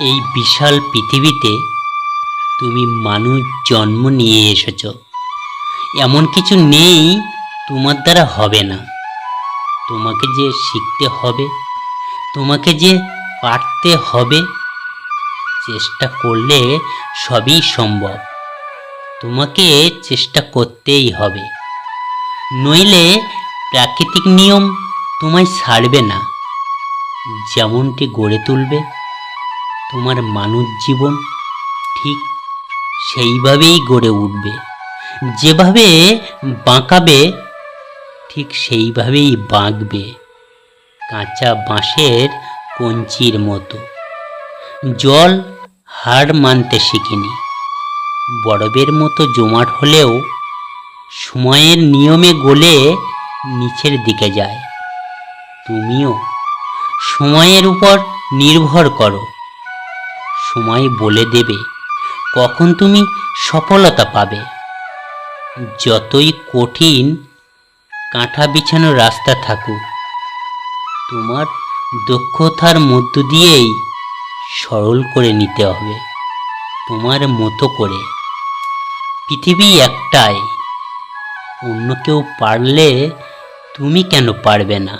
এই বিশাল পৃথিবীতে তুমি মানুষ জন্ম নিয়ে এসেছ। এমন কিছু নেই তোমার দ্বারা হবে না। তোমাকে যে শিখতে হবে, তোমাকে যে পারতে হবে, চেষ্টা করলে সবই সম্ভব। তোমাকে চেষ্টা করতেই হবে। নইলে প্রাকৃতিক নিয়ম তোমায় ছাড়বে না। যেমনটি গড়ে তুলবে তোমার মানুষ জীবন ঠিক সেইভাবেই গড়ে উঠবে। যেভাবে বাঁকাবে, ঠিক সেইভাবেই বাঁকবে কাঁচা বাঁশের কঞ্চির মতো। জল হার মানতে শিখিনি। বরফের মতো জমাট হলেও সময়ের নিয়মে গলে নিচের দিকে যায়। তুমিও সময়ের উপর নির্ভর করো। সময় বলে দেবে, কখন তুমি সফলতা পাবে। যতই কঠিন কাঁটা বিছানো রাস্তা থাকুক, তোমার দক্ষতার মধ্য দিয়েই সরল করে নিতে হবে, তোমার মতো করে। পৃথিবী একটাই, অন্য কেউ পারলে তুমি কেন পারবে না?